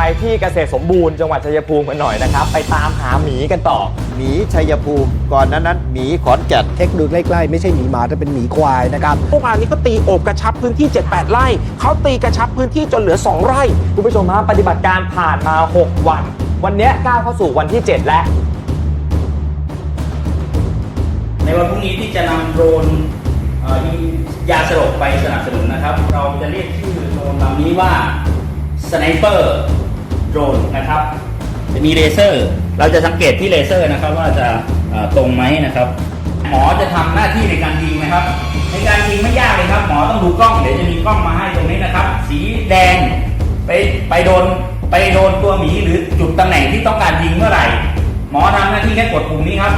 ไปที่เกษตรสมบูรณ์จังหวัดชัยภูมิกันหน่อยนะครับ ไปตามหาหมีกันต่อ หมีชัยภูมิ ก่อนนั้นนั้นหมีขอนแก่นเช็คดูใกล้ๆไม่ใช่หมีหมาแต่เป็นหมีควายนะครับเมื่อวานนี้เขาตีโอบกระชับพื้นที่ 7-8 ไร่เขาตีกระชับพื้นที่จนเหลือ 2 ไร่ คุณผู้ชมฮะปฏิบัติการผ่านมา 6 วัน วันเนี้ยก้าวเข้าสู่วันที่ 7 แล้ว ในวันพรุ่งนี้ที่จะนำโดรนเอ่อยิงยาสลบไปสนับสนุนนะครับ เราจะเรียกชื่อโดรนลำนี้ว่า สไนเปอร์โดรนนะครับ จะมีเลเซอร์ เราจะสังเกตที่เลเซอร์นะครับว่าจะตรงไหมนะครับ หมอจะทำหน้าที่ในการยิงนะครับ ในการยิงไม่ยากเลยครับ หมอต้องดูกล้องเดี๋ยวจะมีกล้องมาให้ตรงนี้นะครับ สีแดงไปไปโดนไปโดนตัวหมีหรือจุดตำแหน่งที่ต้องการยิงเมื่อไหร่ หมอทำหน้าที่แค่กดปุ่มนี้ครับ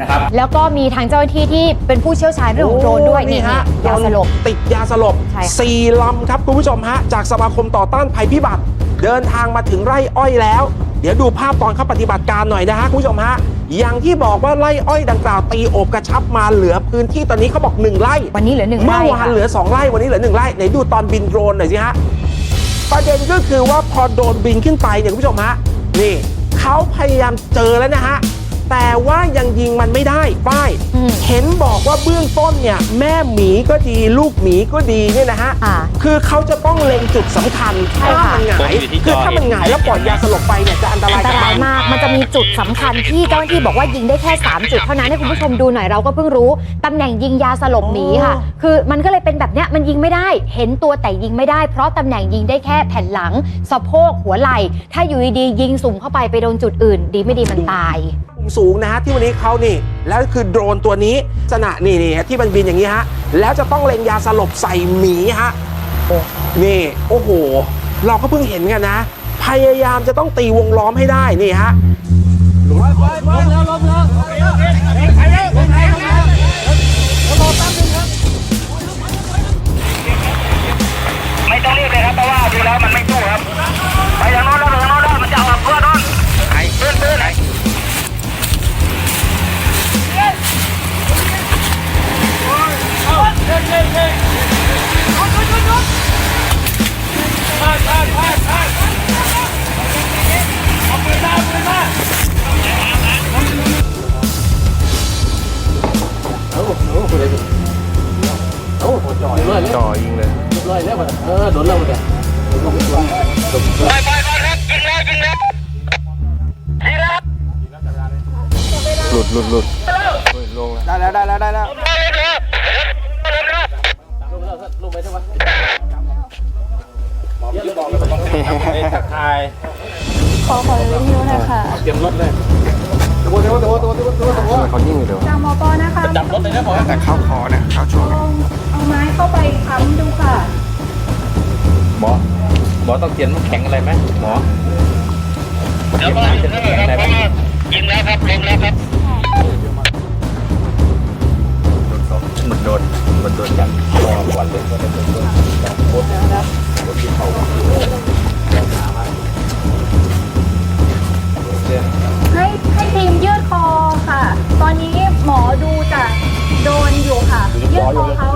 นะครับ แล้วก็มีทางเจ้าหน้าที่ที่เป็นผู้เชี่ยวชาญเรื่องของโดรนด้วยนี่ฮะยาสลบ ติดยาสลบใช่ค่ะ สี่ลำครับคุณผู้ชมฮะ จากสมาคมต่อต้านภัยพิบัติ เดินทางมาถึงไร่อ้อยแล้ว เดี๋ยวดูภาพตอนเข้าปฏิบัติการหน่อยนะฮะคุณผู้ชมฮะ อย่างที่บอกว่าไร่อ้อยดังกล่าวตีโอบกระชับมาเหลือพื้นที่ตอนนี้เขาบอกหนึ่งไร่ วันนี้เหลือหนึ่งเมื่ไร่อวานค่ะ เหลือ 2 ไร่ วันนี้เหลือ 1 ไร่ ไหนดูตอนบินโดรนหน่อยสิฮะ ประเด็นก็คือว่าพอโดรนบินขึ้นไปเนี่ยคุณผู้ชมฮะ นี่เขาพยายามเจอแล้วนะฮะ แต่ว่ายังยิงมันไม่ได้ป้ายอืมเห็นบอกว่าเบื้องต้นเนี่ย แม่หมีก็ดี ลูกหมีก็ดีเนี่ยนะฮะ อ่าคือเขาจะต้องเล็งจุดสำคัญใช่ถ้าค่ะ มันหงายคือถ้ามันหงายแล้วปล่อยยาสลบไปเนี่ยจะอันตราอัยนตกับรายมัน มาก มันจะมีจุดสำคัญที่เจ้าหน้าที่บอกว่ายิงได้แค่ 3 จุดเท่านั้นให้คุณผู้ชมดูหน่อยเราก็เพิ่งรู้ตำแหน่งยิงยาสลบหมีค่ะ อ๋อ คือมันก็เลยเป็นแบบเนี้ยมันยิงไม่ได้ เห็นตัวแต่ยิงไม่ได้ เพราะตำแหน่งยิงได้แค่แผ่นหลัง สะโพกหัวไหล่ ถ้าอยู่ดีๆยิงสุ่มเข้าไปไปโดนจุดอื่น ดีไม่ดีมันตายมุม สูงนะฮะที่วันนี้เขานี่แล้วคือโดรนตัวนี้ลักษณะนี่นี่ที่มันบินอย่างนี้ฮะแล้วจะต้องเล็งยาสลบใส่หมีฮะโอ้นี่โอ้โห เราก็เพิ่งเห็นกันนะ พยายามจะต้องตีวงล้อมให้ได้นี่ฮะไม่ต้องรีบเลยครับเพราะว่าดูแล้วมันไม่สู้ครับ ขอขอรีวิวหน่อยค่ะเตรียมรถเลยตัวตัวตัวตัวตัวตัวตัวเขายิ่งอยู่เดี๋ยวจำมอปอนะคะจับรถเลยนะบอกแต่เข้าคอเนี่ยเข้าช่วงเอาไม้เข้าไปค้ำดูค่ะ หมอ หมอต้องเขียนน้ำแข็งอะไรไหมหมอเขียนน้ำจะน้ำแข็งอะไรไหมยิงแล้วครับลงแล้วครับมันโดนมันโดนจากคอก่อนเลยก็จะโดนโดนจากโคตรโคตรที่เขาให้ให้ทีมยืดคอค่ะ ตอนนี้หมอดูจากโดนอยู่ค่ะ ยืดคอเขายืด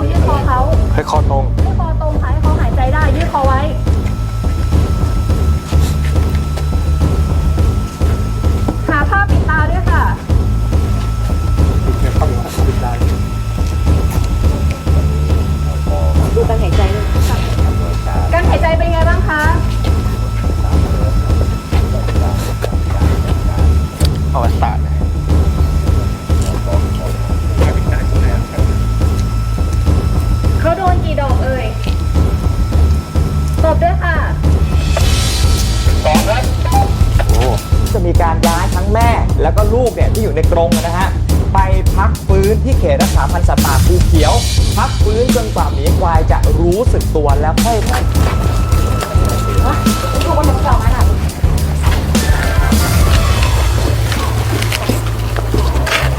คอเขาให้คอยคอตรง กเนี่ยที่อยู่ในกรงนะฮะไปพักฟื้นที่เขตรักษาพันธุ์สัตว์ป่าภูเขียว พักฟื้นจนกว่าหมีควายจะรู้สึกตัวแล้วค่อยๆ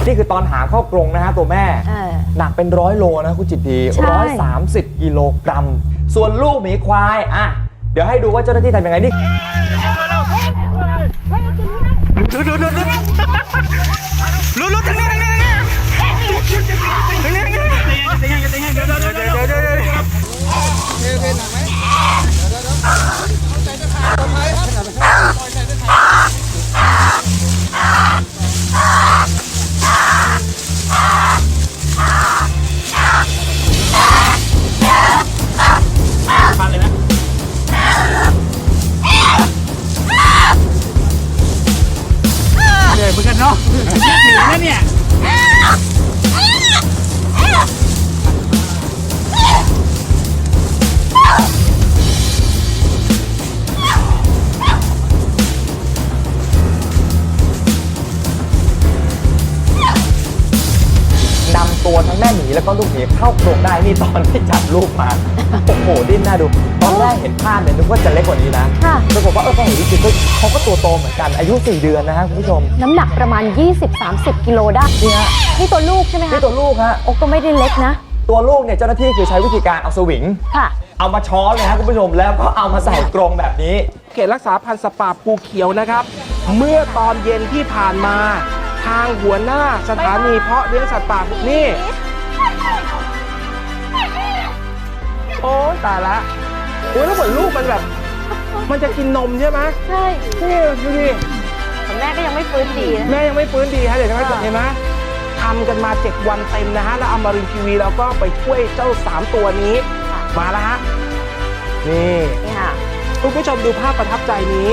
นี่คือตอนหาเข้ากรงนะฮะตัวแม่ เออ หนักเป็นร้อยโลนะคุณจิตดีใช่ ร้อยสามสิบกิโลกรัม ส่วนลูกหมีควายอะเดี๋ยวให้ดูว่าเจ้าหน้าที่ทำยังไงนี่ ¡No, no, no, no, no! ตัวทั้งแม่หมีแล้วก็ลูกหมีเข้ากรงได้นี่ตอนที่จับลูกมา โอ้โหดิ้นน่าดู ตอนแรกเห็นภาพเนี่ยนึกว่าจะเล็กกว่านี้นะค่ะ ปรากฏว่าเออพอเห็นจริงๆก็เขาก็ตัวโตเหมือนกันอายุ 4 เดือนนะฮะคุณผู้ชมน้ำหนักประมาณ 20-30 กิโลได้ นี่ฮะนี่ตัวลูกใช่ไหมนี่คะตัวลูกฮะ โอ้ก็ไม่ได้เล็กนะ ตัวลูกเนี่ยเจ้าหน้าที่คือใช้วิธีการเอาสวิง ค่ะ เอามาช้อนเลยฮะคุณผู้ชมแล้วก็เอามาใส่กรงแบบนี้ เขตรักษาพันธุ์สัตว์ป่าภูเขียวนะครับ เมื่อตอนเย็นที่ผ่านมา ทางหัวหน้าสถานีเพาะเลี้ยงสัตว์ป่านี่ โอ้ตายละโอ้ยแล้วเหมือนลูกมันแบบ มันจะกินนมใช่ไหมใช่นี่ดูดิแต่แม่ก็ยังไม่ฟื้นดีนะ แม่ยังไม่ฟื้นดีฮะเดี๋ยวจะให้เห็นไหมทำกันมา 7 วันเต็มนะฮะ แล้วอมรินทร์ทีวีเราก็ไปช่วยเจ้า 3 ตัวนี้ค่ะมาแล้วฮะ นี่ นี่ค่ะ คุณผู้ชมดูภาพประทับใจนี้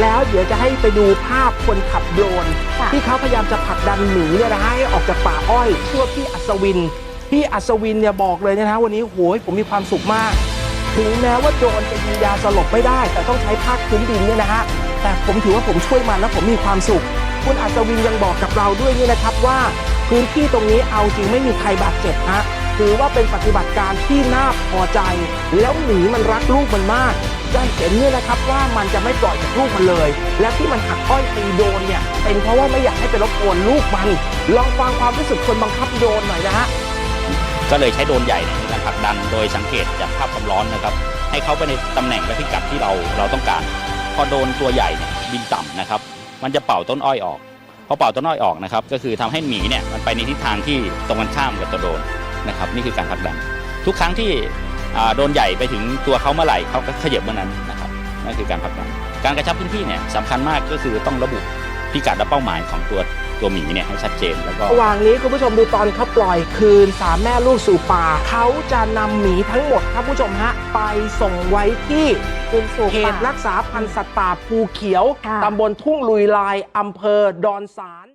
แล้วเดี๋ยวจะให้ไปดูภาพคนขับโดรนค่ะ ที่เขาพยายามจะผลักดันหมีเนี่ยนะฮะให้ออกจากป่าอ้อยชื่อว่าพี่อัศวิน พี่อัศวินเนี่ยบอกเลยนะฮะวันนี้โหยผมมีความสุขมาก ถึงแม้ว่าโดรนจะยิงยาสลบไม่ได้ แต่ต้องใช้ภาคพื้นดินเนี่ยนะฮะแต่ผมถือว่าผมช่วยมันแล้วผมมีความสุข คุณอัศวินยังบอกกับเราด้วยนี่นะครับว่า พื้นที่ตรงนี้เอาจริงไม่มีใครบาดเจ็บฮะถือว่าเป็นปฏิบัติการที่น่าพอใจ แล้วหมีมันรักลูกมันมาก จะเห็นเนี่ยนะครับว่ามันจะไม่ปล่อยจากลูกมันเลย และที่มันหักอ้อยตีโดนเนี่ยเป็นเพราะว่าไม่อยากให้ไปรบกวนลูกมัน ลองฟังความรู้สึกคนบังคับโดนหน่อยนะฮะก็เลยใช้โดนใหญ่ในการผลักดันโดยสังเกตจากภาพความร้อนนะครับ ให้เขาไปในตำแหน่งและพิกัดที่เราเราต้องการ พอโดนตัวใหญ่เนี่ยบินต่ำนะครับ มันจะเป่าต้นอ้อยออกพอเป่าต้นอ้อยออกนะครับ ก็คือทำให้หมีเนี่ยมันไปในทิศทางที่ตรงกันข้ามกับตัวโดนนะครับ นี่คือการผลักดัน ทุกครั้งที่ โดรนใหญ่ไปถึงตัวเขาเมื่อไหร่เขาก็ขยับเมื่อนั้นนะครับนั่นคือการผลักดันการกระชับพื้นที่เนี่ยสำคัญมากก็คือต้องระบุพิกัดและเป้าหมายของตัวตัวหมีเนี่ยให้ชัดเจนแล้วก็ระหว่างนี้คุณผู้ชมดูตอนเขาปล่อยคืนสามแม่ลูกสู่ป่าเขาจะนำหมีทั้งหมดครับผู้ชมฮะไปส่งไว้ที่คืนสู่เขป่าตรักษาพันธุ์สัตว์ป่าภูเขียวค่ะตำบลทุ่งลุยลายอำเภอดอนสาร